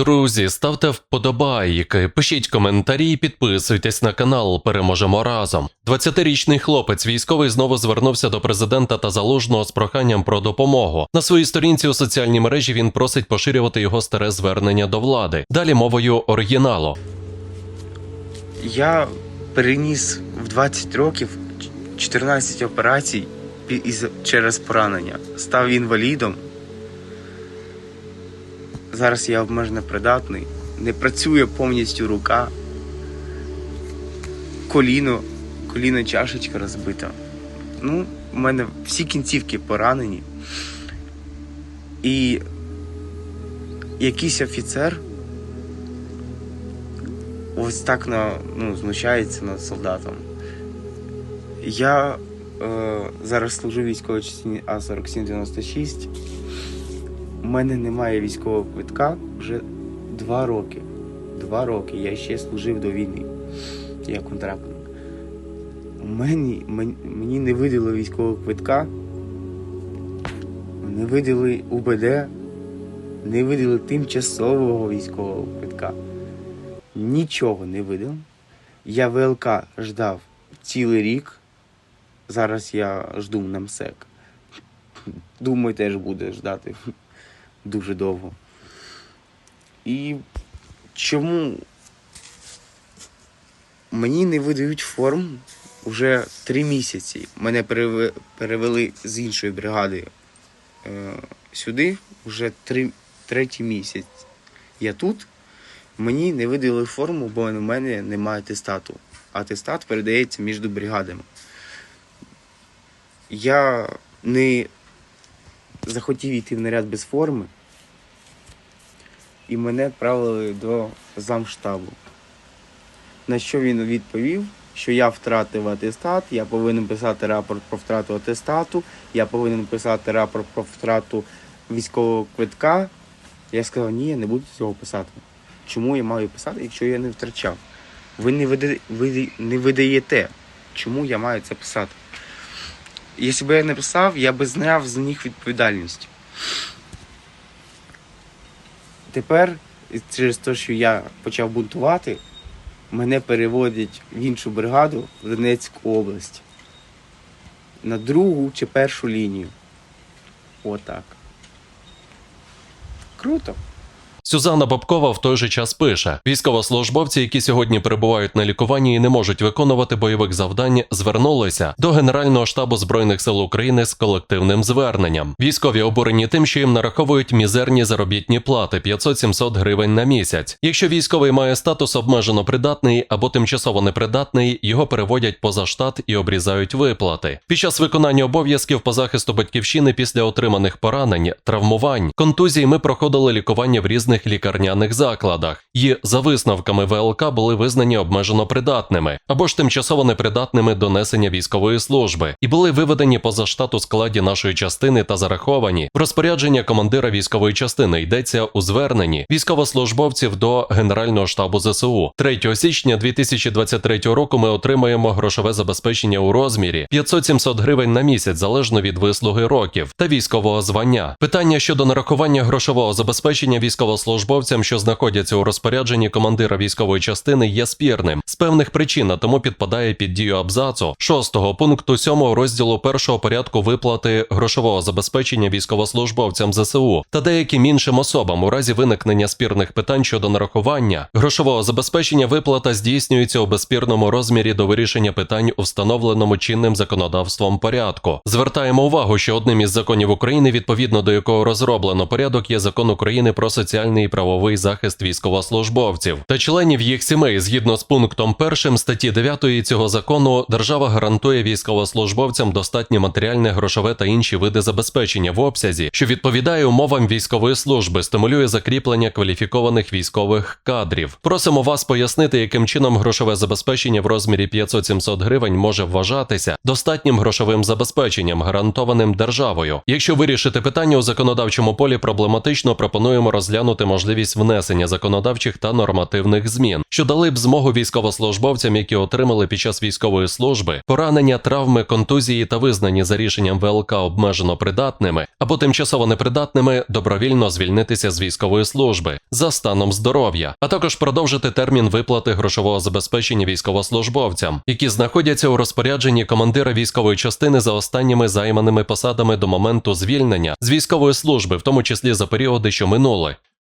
Друзі, ставте вподобайки, пишіть коментарі, підписуйтесь на канал. Переможемо разом. 20-річний хлопець військовий знову звернувся до президента та залужного з проханням про допомогу. На своїй сторінці у соціальній мережі він просить поширювати його старе звернення до влади. Далі мовою оригіналу. Я переніс в 20 років 14 операцій через поранення. Став інвалідом. Зараз я обмежено придатний. Не працює повністю рука. Коліно, коліно чашечка розбита. Ну, у мене всі кінцівки поранені. І якийсь офіцер ось так на, ну, знущається над солдатом. Я е, зараз служу військовій частині А4796. У мене немає військового квитка вже два роки. Два роки. Я ще служив до війни. Я контрактник. Мені, мені не видали військового квитка, не видали УБД, не видали тимчасового військового квитка. Нічого не видав. Я ВЛК ждав цілий рік. Зараз я жду на МСЕК. Думаю, теж буде ждати дуже довго. І чому мені не видають форму вже три місяці. Мене перевели з іншої бригади е, сюди вже три, третій місяць. Я тут. Мені не видали форму, бо у мене немає атестату. Атестат передається між бригадами. Я не захотів йти в наряд без форми, і мене відправили до замштабу. На що він відповів, що я втратив атестат, я повинен писати рапорт про втрату атестату, я повинен писати рапорт про втрату військового квитка. Я сказав, ні, я не буду цього писати. Чому я маю писати, якщо я не втрачав? Ви не, ви не видаєте, чому я маю це писати. Якщо б я не писав, я би зняв з них відповідальність. Тепер, через те, що я почав бунтувати, мене переводять в іншу бригаду в Донецьку область. На другу чи першу лінію. Отак. Круто. Сюзанна Бабкова в той же час пише: військовослужбовці, які сьогодні перебувають на лікуванні і не можуть виконувати бойових завдань, звернулися до Генерального штабу збройних сил України з колективним зверненням. Військові обурені тим, що їм нараховують мізерні заробітні плати 500-700 гривень на місяць. Якщо військовий має статус обмежено придатний або тимчасово непридатний, його переводять поза штат і обрізають виплати. Під час виконання обов'язків по захисту батьківщини після отриманих поранень, травмувань, контузій ми проходили лікування в різних лікарняних закладах, і за висновками ВЛК були визнані обмежено придатними або ж тимчасово непридатними до несення військової служби і були виведені поза штат у складі нашої частини та зараховані в розпорядження командира військової частини. Йдеться у зверненні військовослужбовців до Генерального штабу ЗСУ. 3 січня 2023 року ми отримаємо грошове забезпечення у розмірі 500-700 гривень на місяць залежно від вислуги років та військового звання. Питання щодо нарахування грошового забезпечення військовослужбовцям, що знаходяться у розпорядженні командира військової частини, є спірним з певних причин, а тому підпадає під дію абзацу 6 пункту 7 розділу першого порядку виплати грошового забезпечення військовослужбовцям ЗСУ та деяким іншим особам у разі виникнення спірних питань щодо нарахування грошового забезпечення виплата здійснюється у безспірному розмірі до вирішення питань у встановленому чинним законодавством порядку. Звертаємо увагу, що одним із законів України, відповідно до якого розроблено порядок, є закон України про соціальний і правовий захист військовослужбовців та членів їх сімей. Згідно з пунктом 1 статті 9 цього закону, держава гарантує військовослужбовцям достатнє матеріальне, грошове та інші види забезпечення в обсязі, що відповідає умовам військової служби, стимулює закріплення кваліфікованих військових кадрів. Просимо вас пояснити, яким чином грошове забезпечення в розмірі 500-700 гривень може вважатися достатнім грошовим забезпеченням, гарантованим державою. Якщо вирішити питання у законодавчому полі проблематично, пропонуємо розглянути можливість внесення законодавчих та нормативних змін, що дали б змогу військовослужбовцям, які отримали під час військової служби поранення, травми, контузії та визнані за рішенням ВЛК обмежено придатними або тимчасово непридатними, добровільно звільнитися з військової служби за станом здоров'я, а також продовжити термін виплати грошового забезпечення військовослужбовцям, які знаходяться у розпорядженні командира військової частини за останніми займаними посадами до моменту звільнення з військової служби, в тому числі за періоди, що минули.